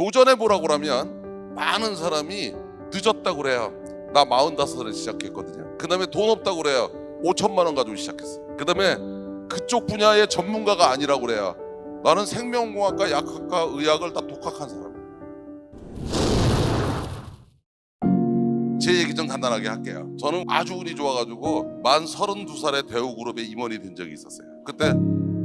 도전해 보라고 그러면 많은 사람이 늦었다고 그래요. 나 45살에 시작했거든요. 그 다음에 돈 없다고 그래요. 5천만 원 가지고 시작했어요. 그 다음에 그쪽 분야의 전문가가 아니라고 그래요. 나는 생명공학과, 약학과, 의학을 다 독학한 사람. 제 얘기 좀 간단하게 할게요. 저는 아주 운이 좋아가지고 만 32살에 대우그룹에 임원이 된 적이 있었어요. 그때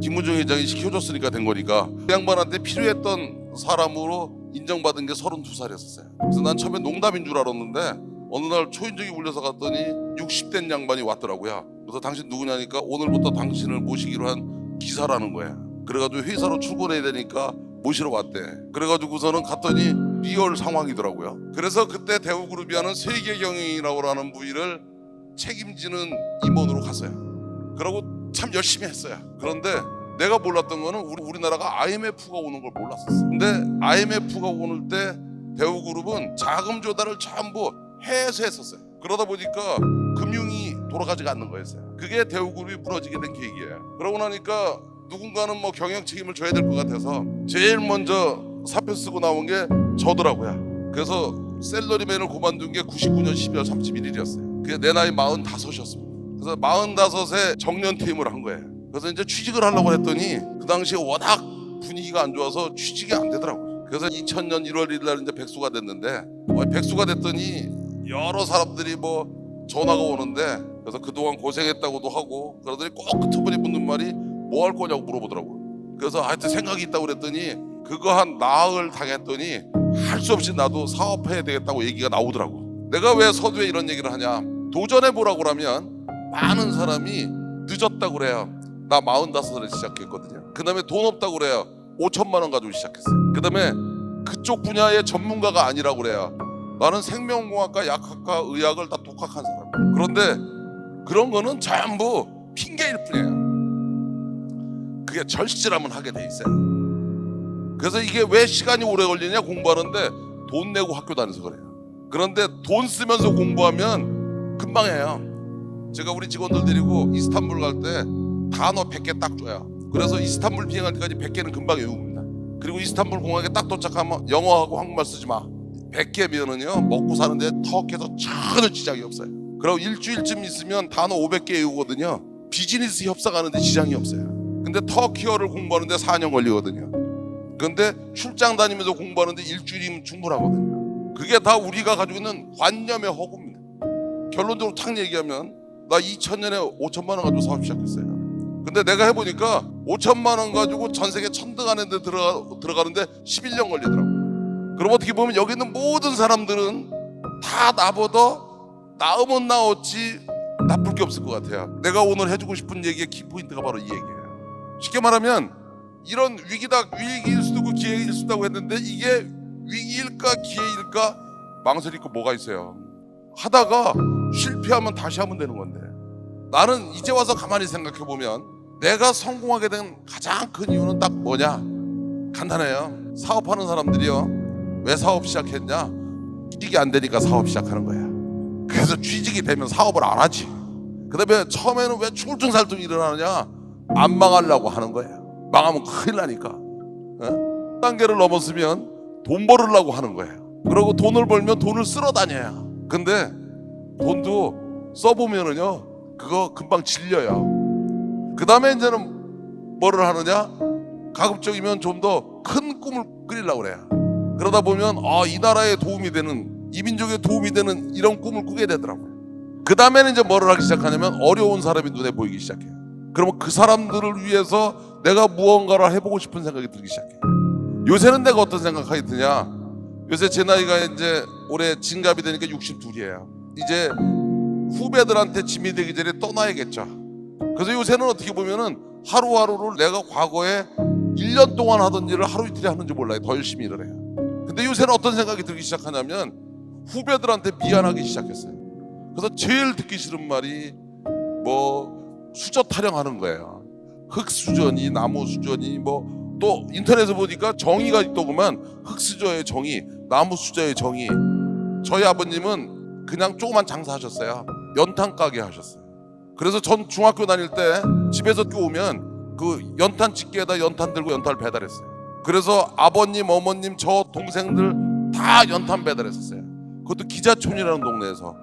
김무중 회장이 시켜줬으니까 된 거니까 그 양반한테 필요했던 사람으로 인정받은 게 32살이었어요. 그래서 난 처음에 농담인 줄 알았는데 어느 날 초인종이 울려서 갔더니 60된 양반이 왔더라고요. 그래서 당신 누구냐니까 오늘부터 당신을 모시기로 한 기사라는 거야. 그래가지고 회사로 출근해야 되니까 모시러 왔대. 그래가지고서는 갔더니 리얼 상황이더라고요. 그래서 그때 대우그룹이 하는 세계경영이라고 하는 부위를 책임지는 임원으로 갔어요. 그러고 참 열심히 했어요. 그런데 내가 몰랐던 거는 우리, 우리나라가 IMF가 오는 걸 몰랐었어. 근데 IMF가 오는 때 대우 그룹은 자금 조달을 전부 해서 했었어요. 그러다 보니까 금융이 돌아가지가 않는 거였어요. 그게 대우 그룹이 무너지게 된 계기예요. 그러고 나니까 누군가는 뭐 경영 책임을 져야 될 것 같아서 제일 먼저 사표 쓰고 나온 게 저더라고요. 그래서 셀러리맨을 그만둔 게 99년 12월 31일이었어요. 그게 내 나이 45이었습니다. 그래서 45세 정년 퇴임을 한 거예요. 그래서 이제 취직을 하려고 했더니 그 당시에 워낙 분위기가 안 좋아서 취직이 안 되더라고요. 그래서 2000년 1월 1일 날 이제 백수가 됐는데 어, 백수가 됐더니 여러 사람들이 뭐 전화가 오는데 그래서 그동안 고생했다고도 하고 그러더니 꼭 끝부분에 묻는 말이 뭐 할 거냐고 물어보더라고요. 그래서 하여튼 생각이 있다고 그랬더니 그거 한 나흘 당했더니 할 수 없이 나도 사업해야 되겠다고 얘기가 나오더라고. 내가 왜 서두에 이런 얘기를 하냐? 도전해 보라고 그러면 많은 사람이 늦었다고 그래요. 나 45살에 시작했거든요. 그 다음에 돈 없다고 그래요. 5천만 원 가지고 시작했어요. 그 다음에 그쪽 분야의 전문가가 아니라고 그래요. 나는 생명공학과, 약학과, 의학을 다 독학한 사람. 그런데 그런 거는 전부 핑계일 뿐이에요. 그게 절실하면 하게 돼 있어요. 그래서 이게 왜 시간이 오래 걸리냐 공부하는데 돈 내고 학교 다녀서 그래요. 그런데 돈 쓰면서 공부하면 금방 해요. 제가 우리 직원들 데리고 이스탄불 갈때 단어 100개 딱 줘요. 그래서 이스탄불 비행할 때까지 100개는 금방 외웁니다. 그리고 이스탄불 공항에 딱 도착하면 영어하고 한국말 쓰지 마. 100개면은요 먹고 사는데 터키에서 전혀 지장이 없어요. 그리고 일주일쯤 있으면 단어 500개 외우거든요. 비즈니스 협상하는데 지장이 없어요. 근데 터키어를 공부하는데 4년 걸리거든요. 근데 출장 다니면서 공부하는데 일주일이면 충분하거든요. 그게 다 우리가 가지고 있는 관념의 허구입니다. 결론적으로 탁 얘기하면 나 2000년에 5천만 원 가지고 사업 시작했어요. 근데 내가 해보니까 5천만 원 가지고 전 세계 천등 데 들어가, 들어가는데 11년 걸리더라고. 그럼 어떻게 보면 여기 있는 모든 사람들은 다 나보다 나으면 나었지 나쁠 게 없을 것 같아요. 내가 오늘 해주고 싶은 얘기의 키포인트가 바로 이 얘기예요. 쉽게 말하면 이런 위기다 위기일 수도 있고 기회일 수도 있다고 했는데 이게 위기일까 기회일까 망설일 거 뭐가 있어요. 하다가 실패하면 다시 하면 되는 건데 나는 이제 와서 가만히 생각해 보면 내가 성공하게 된 가장 큰 이유는 딱 뭐냐 간단해요. 사업하는 사람들이요 왜 사업 시작했냐 취직이 안 되니까 사업 시작하는 거야. 그래서 취직이 되면 사업을 안 하지. 그다음에 처음에는 왜 출중살tung 일어나느냐 안 망하려고 하는 거예요. 망하면 큰일 나니까. 어? 단계를 넘었으면 돈 벌으려고 하는 거예요. 그리고 돈을 벌면 돈을 쓸어 다녀야. 근데 돈도 써보면은요, 그거 금방 질려요. 그 다음에 이제는 뭐를 하느냐? 가급적이면 좀 더 큰 꿈을 꾸리려고 그래요. 그러다 보면, 아, 이 나라에 도움이 되는, 이 민족에 도움이 되는 이런 꿈을 꾸게 되더라고요. 그 다음에는 이제 뭐를 하기 시작하냐면, 어려운 사람이 눈에 보이기 시작해요. 그러면 그 사람들을 위해서 내가 무언가를 해보고 싶은 생각이 들기 시작해. 요새는 내가 어떤 생각이 드냐? 요새 제 나이가 이제 올해 진갑이 되니까 62이에요. 이제 후배들한테 짐이 되기 전에 떠나야겠죠. 그래서 요새는 어떻게 보면은 하루하루를 내가 과거에 1년 동안 하던 일을 하루 이틀에 하는지 몰라요. 더 열심히 일을 해요. 근데 요새는 어떤 생각이 들기 시작하냐면 후배들한테 미안하기 시작했어요. 그래서 제일 듣기 싫은 말이 뭐 수저 타령하는 거예요. 흙 수저니 나무 수저니 뭐 또 인터넷에 보니까 정의가 있더구만 흙 수저의 정의, 나무 수저의 정의. 저희 아버님은 그냥 조그만 장사하셨어요. 연탄 가게 하셨어요. 그래서 전 중학교 다닐 때 집에서 오면 그 연탄 집게에다 연탄 들고 연탄을 배달했어요. 그래서 아버님, 어머님, 저 동생들 다 연탄 배달했었어요. 그것도 기자촌이라는 동네에서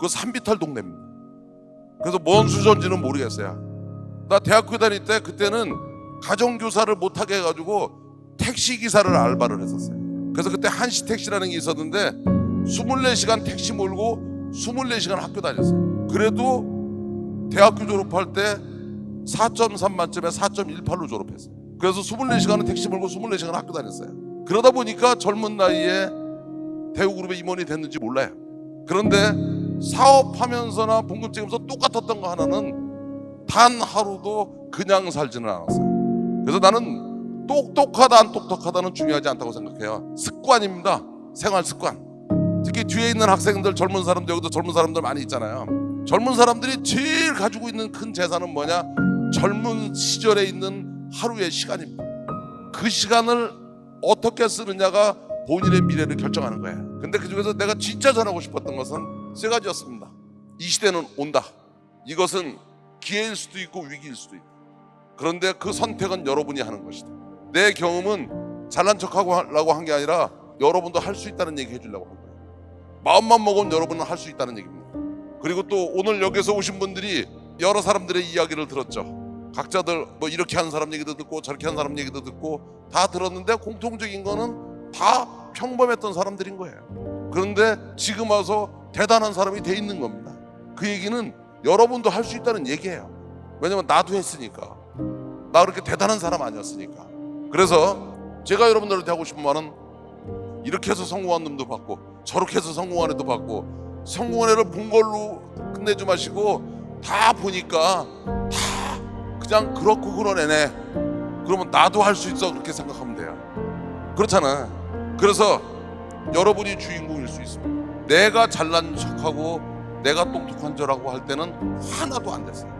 그 산비탈 동네입니다. 그래서 뭔 수전지는 모르겠어요. 나 대학교 다닐 때 그때는 가정교사를 못하게 해가지고 택시 기사를 알바를 했었어요. 그래서 그때 한시 택시라는 게 있었는데 24시간 택시 몰고 24시간 학교 다녔어요. 그래도 대학교 졸업할 때 4.3 만점에 4.18로 졸업했어요. 그래서 24시간은 택시 몰고 24시간 학교 다녔어요. 그러다 보니까 젊은 나이에 대우그룹의 임원이 됐는지 몰라요. 그런데 사업하면서나 봉급 찍으면서 똑같았던 거 하나는 단 하루도 그냥 살지는 않았어요. 그래서 나는 똑똑하다 안 똑똑하다는 중요하지 않다고 생각해요. 습관입니다. 생활 습관. 특히 뒤에 있는 학생들, 젊은 사람들 여기도 젊은 사람들 많이 있잖아요. 젊은 사람들이 제일 가지고 있는 큰 재산은 뭐냐? 젊은 시절에 있는 하루의 시간입니다. 그 시간을 어떻게 쓰느냐가 본인의 미래를 결정하는 거예요. 근데 그 중에서 내가 진짜 전하고 싶었던 것은 세 가지였습니다. 이 시대는 온다. 이것은 기회일 수도 있고 위기일 수도 있다. 그런데 그 선택은 여러분이 하는 것이다. 내 경험은 잘난 척하고 한 게 아니라 여러분도 할 수 있다는 얘기 해주려고 한 거예요. 마음만 먹으면 여러분은 할 수 있다는 얘기입니다. 그리고 또 오늘 여기서 오신 분들이 여러 사람들의 이야기를 들었죠. 각자들 뭐 이렇게 하는 사람 얘기도 듣고 저렇게 하는 사람 얘기도 듣고 다 들었는데 공통적인 거는 다 평범했던 사람들인 거예요. 그런데 지금 와서 대단한 사람이 돼 있는 겁니다. 그 얘기는 여러분도 할 수 있다는 얘기예요. 왜냐면 나도 했으니까. 나 그렇게 대단한 사람 아니었으니까. 그래서 제가 여러분들한테 하고 싶은 말은 이렇게 해서 성공한 놈도 받고 저렇게 해서 성공한 애도 받고 성공한 애를 본 걸로 끝내지 마시고 다 보니까 다 그냥 그렇고 그런 애네. 그러면 나도 할 수 있어 그렇게 생각하면 돼요. 그렇잖아. 그래서 여러분이 주인공일 수 있습니다. 내가 잘난 척하고 내가 똑똑한 줄하고 할 때는 하나도 안 됐어요.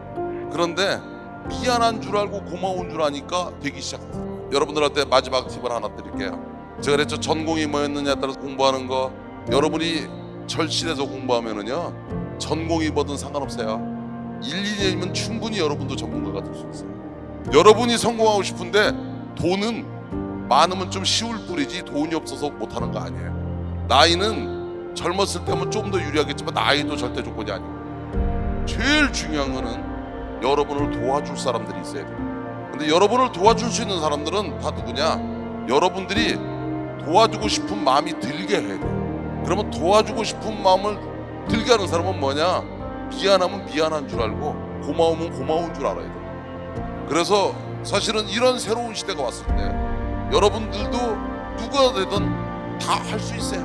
그런데 미안한 줄 알고 고마운 줄 아니까 되기 시작했어요. 여러분들한테 마지막 팁을 하나 드릴게요. 제가 그랬죠. 전공이 뭐였느냐에 따라서 공부하는 거 여러분이 절실해서 공부하면은요 전공이 뭐든 상관없어요. 1, 2년이면 충분히 여러분도 전문가가 될 수 있어요. 여러분이 성공하고 싶은데 돈은 많으면 좀 쉬울 뿐이지 돈이 없어서 못하는 거 아니에요. 나이는 젊었을 때면 좀 더 유리하겠지만 나이도 절대 조건이 아니고 제일 중요한 거는 여러분을 도와줄 사람들이 있어야 돼요. 근데 여러분을 도와줄 수 있는 사람들은 다 누구냐? 여러분들이 도와주고 싶은 마음이 들게 해야 돼요. 그러면 도와주고 싶은 마음을 들게 하는 사람은 뭐냐? 미안하면 미안한 줄 알고 고마우면 고마운 줄 알아야 돼요. 그래서 사실은 이런 새로운 시대가 왔을 때 여러분들도 누가 되든 다 할 수 있어요.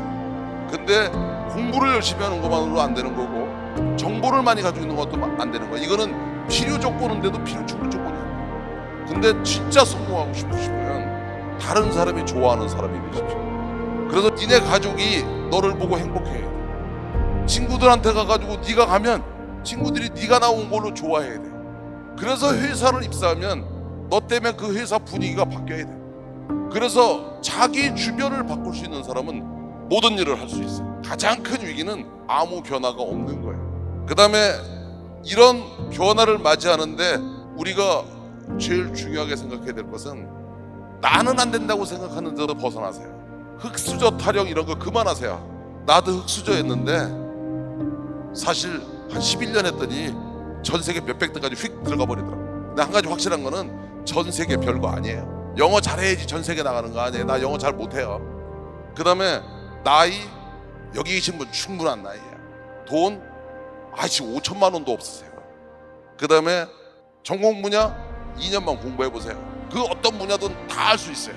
근데 공부를 열심히 하는 것만으로 안 되는 거고 정보를 많이 가지고 있는 것도 안 되는 거야. 이거는 필요 조건인데도 필요 충분 조건이 아니야. 근데 진짜 성공하고 싶으시면 다른 사람이 좋아하는 사람이 되십시오. 그래서 니네 가족이 너를 보고 행복해야 돼. 친구들한테 가가지고 네가 가면 친구들이 네가 나온 걸로 좋아해야 돼. 그래서 회사를 입사하면 너 때문에 그 회사 분위기가 바뀌어야 돼. 그래서 자기 주변을 바꿀 수 있는 사람은 모든 일을 할 수 있어. 가장 큰 위기는 아무 변화가 없는 거예요. 그 다음에 이런 변화를 맞이하는데 우리가 제일 중요하게 생각해야 될 것은 나는 안 된다고 생각하는 데로 벗어나세요. 흑수저 타령 이런 거 그만하세요. 나도 흑수저였는데 사실 한 11년 했더니 전 세계 몇백 등까지 휙 들어가 버리더라고. 근데 한 가지 확실한 거는 전 세계 별거 아니에요. 영어 잘해야지 전 세계 나가는 거 아니에요. 나 영어 잘 못해요. 그 다음에 나이 여기 계신 분 충분한 나이에요. 돈 아직 5천만 원도 없으세요. 그 다음에 전공 분야 2년만 공부해 보세요. 그 어떤 분야든 다 할 수 있어요.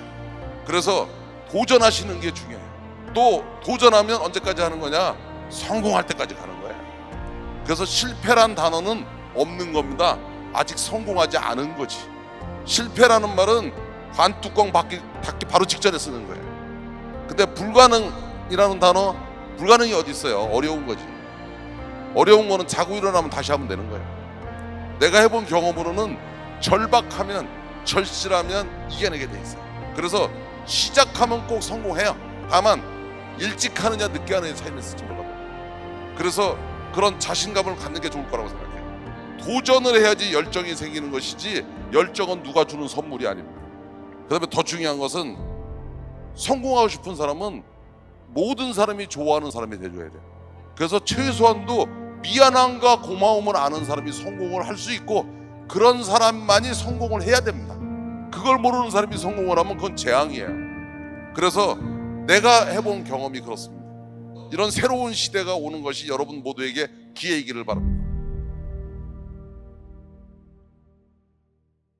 그래서 도전하시는 게 중요해요. 또 도전하면 언제까지 하는 거냐? 성공할 때까지 가는 거예요. 그래서 실패란 단어는 없는 겁니다. 아직 성공하지 않은 거지. 실패라는 말은 관 뚜껑 닫기, 닫기 바로 직전에 쓰는 거예요. 근데 불가능이라는 단어 불가능이 어디 있어요? 어려운 거지. 어려운 거는 자고 일어나면 다시 하면 되는 거예요. 내가 해본 경험으로는 절박하면 절실하면 이겨내게 돼 있어요. 그래서 시작하면 꼭 성공해요. 다만 일찍 하느냐 늦게 하느냐 차이는 있을지 몰라도. 그래서 그런 자신감을 갖는 게 좋을 거라고 생각해요. 도전을 해야지 열정이 생기는 것이지 열정은 누가 주는 선물이 아닙니다. 그다음에 더 중요한 것은 성공하고 싶은 사람은 모든 사람이 좋아하는 사람이 되줘야 돼요. 그래서 최소한도 미안함과 고마움을 아는 사람이 성공을 할 수 있고 그런 사람만이 성공을 해야 됩니다. 그걸 모르는 사람이 성공을 하면 그건 재앙이에요. 그래서 내가 해본 경험이 그렇습니다. 이런 새로운 시대가 오는 것이 여러분 모두에게 기회이기를 바랍니다.